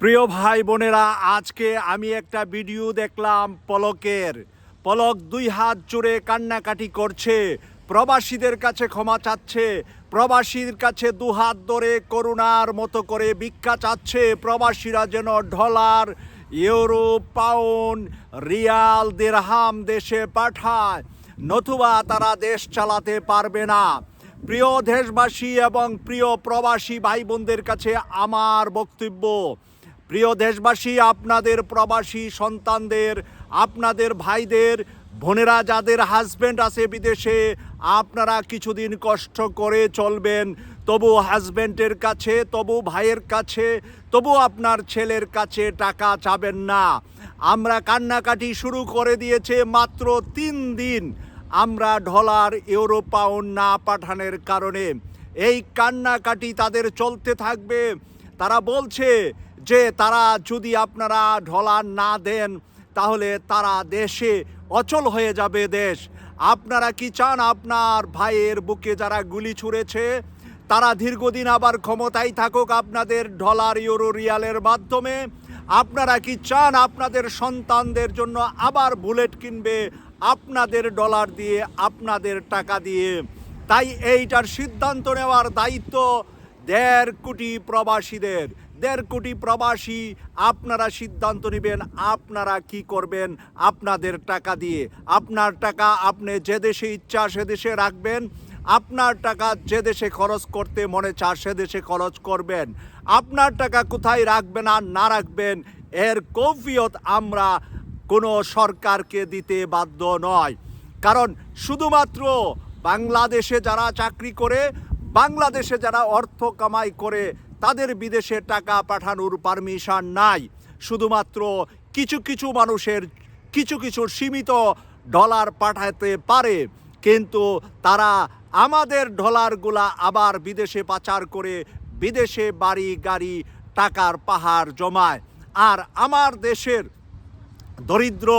প্রিয় ভাই বোনেরা, আজকে আমি একটা ভিডিও দেখলাম পলকের। পলক দুই হাত জুড়ে কান্নাকাটি করছে, প্রবাসীদের কাছে ক্ষমা চাচ্ছে, প্রবাসীর কাছে দু হাত ধরে করুণার মতো করে ভিক্ষা চাচ্ছে, প্রবাসীরা যেন ডলার, ইউরো, পাউন্ড, রিয়াল, দেড়হাম দেশে পাঠায়, নতুবা তারা দেশ চালাতে পারবে না। প্রিয় দেশবাসী এবং প্রিয় প্রবাসী ভাই বোনদের কাছে আমার বক্তব্য প্রিয় দেশবাসী, আপনাদের প্রবাসী সন্তানদের, আপনাদের ভাইদের, বোনেরা যাদের হাজব্যান্ড আছে বিদেশে, আপনারা কিছুদিন কষ্ট করে চলবেন। তবু হাজব্যান্ডের কাছে, তবু ভাইয়ের কাছে, তবু আপনার ছেলের কাছে টাকা চাবেন না। আমরা কান্নাকাটি শুরু করে দিয়েছে মাত্র তিন দিন। আমরা ডলার, ইউরো, পাউন্ড না পাঠানোর কারণে। এই কান্নাকাটি তাদের চলতে থাকবে। তারা বলছে যে তারা যদি আপনারা ডলার না দেন, তাহলে তারা দেশে অচল হয়ে যাবে দেশ। আপনারা কি চান আপনার ভাইয়ের বুকে যারা গুলি ছুঁড়েছে? তারা দীর্ঘদিন আবার ক্ষমতায় থাকুক আপনাদের ডলার ইউরো রিয়ালের মাধ্যমে। আপনারা কি চান আপনাদের সন্তানদের জন্য আবার বুলেট কিনবে আপনাদের ডলার দিয়ে, আপনাদের টাকা দিয়ে? তাই এইটার সিদ্ধান্ত নেওয়ার দায়িত্ব দেড় কোটি প্রবাসীদের, দেড় কোটি প্রবাসী আপনারা সিদ্ধান্ত নেবেন, আপনারা কি করবেন, আপনাদের টাকা দিয়ে। আপনার টাকা আপনি যে দেশে ইচ্ছা সে দেশে রাখবেন, আপনার টাকা যে দেশে খরচ করতে মনে চায় সে দেশে খরচ করবেন। আপনার টাকা কোথায় রাখবেন আর না রাখবেন, এর কফিয়ত আমরা কোনো সরকারকে দিতে বাধ্য নয়। কারণ শুধুমাত্র বাংলাদেশে যারা চাকরি করে বাংলাদেশে যারা অর্থ কামাই করে, তাদের বিদেশে টাকা পাঠানোর পারমিশন নাই। শুধুমাত্র কিছু কিছু মানুষের, কিছু কিছু সীমিত ডলার পাঠাতে পারে। কিন্তু তারা আমাদের ডলারগুলা আবার বিদেশে পাচার করে বিদেশে বাড়ি গাড়ি টাকার পাহাড় জমায়। আর আমার দেশের দরিদ্র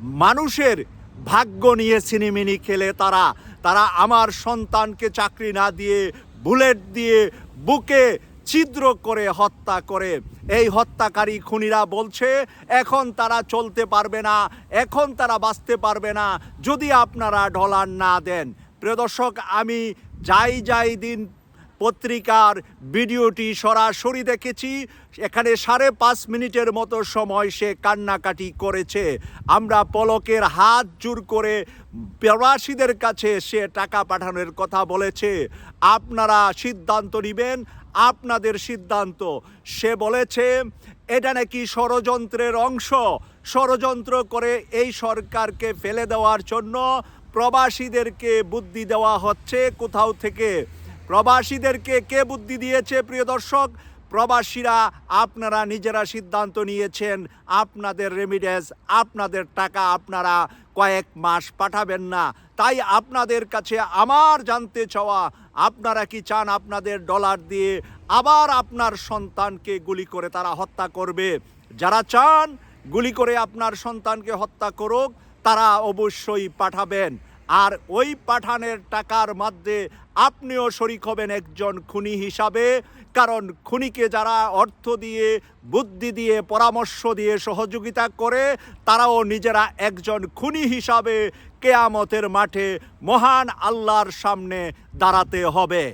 মানুষের ভাগ্য নিয়ে সিনেমিনি খেলে তারা তারা আমার সন্তানকে চাকরি না দিয়ে, বুলেট দিয়ে বুকে ছিদ্র করে হত্যা করে। এই হত্যাকারী খুনিরা বলছে, এখন তারা চলতে পারবে না, এখন তারা বাঁচতে পারবে না, যদি আপনারা ডলার না দেন। প্রিয় দর্শক, আমি যাই যাই দিন পত্রিকার ভিডিওটি সরাসরি দেখেছি। এখানে সাড়ে পাঁচ মিনিটের মতো সময় সে কান্নাকাটি করেছে। আমরা পলকের হাত জোর করে প্রবাসীদের কাছে সে টাকা পাঠানোর কথা বলেছে। আপনারা সিদ্ধান্ত নেবেন, আপনাদের সিদ্ধান্ত। সে বলেছে, এটা নাকি ষড়যন্ত্রের অংশ। ষড়যন্ত্র করে এই সরকারকে ফেলে দেওয়ার জন্য প্রবাসীদেরকে বুদ্ধি দেওয়া হচ্ছে। কোথাও থেকে প্রবাসীদেরকে কে বুদ্ধি দিয়েছে, প্রিয় দর্শক? প্রবাসীরা আপনারা নিজেরা সিদ্ধান্ত নিয়েছেন, আপনাদের রেমিডেন্স আপনাদের টাকা আপনারা কয়েক মাস পাঠাবেন না। তাই আপনাদের কাছে আমার জানতে চাওয়া, আপনারা কি চান আপনাদের ডলার দিয়ে আবার আপনার সন্তানকে গুলি করে তারা হত্যা করবে? যারা চান, গুলি করে আপনার সন্তানকে হত্যা করুক, তারা অবশ্যই পাঠাবেন। আর ওই পাঠানের টাকার মধ্যে আপনিও শরিক হবেন একজন খুনি হিসাবে। কারণ খুনিকে যারা অর্থ দিয়ে, বুদ্ধি দিয়ে, পরামর্শ দিয়ে সহযোগিতা করে, তারাও নিজেরা একজন খুনি হিসাবে কেয়ামতের মাঠে মহান আল্লাহর সামনে দাঁড়াতে হবে।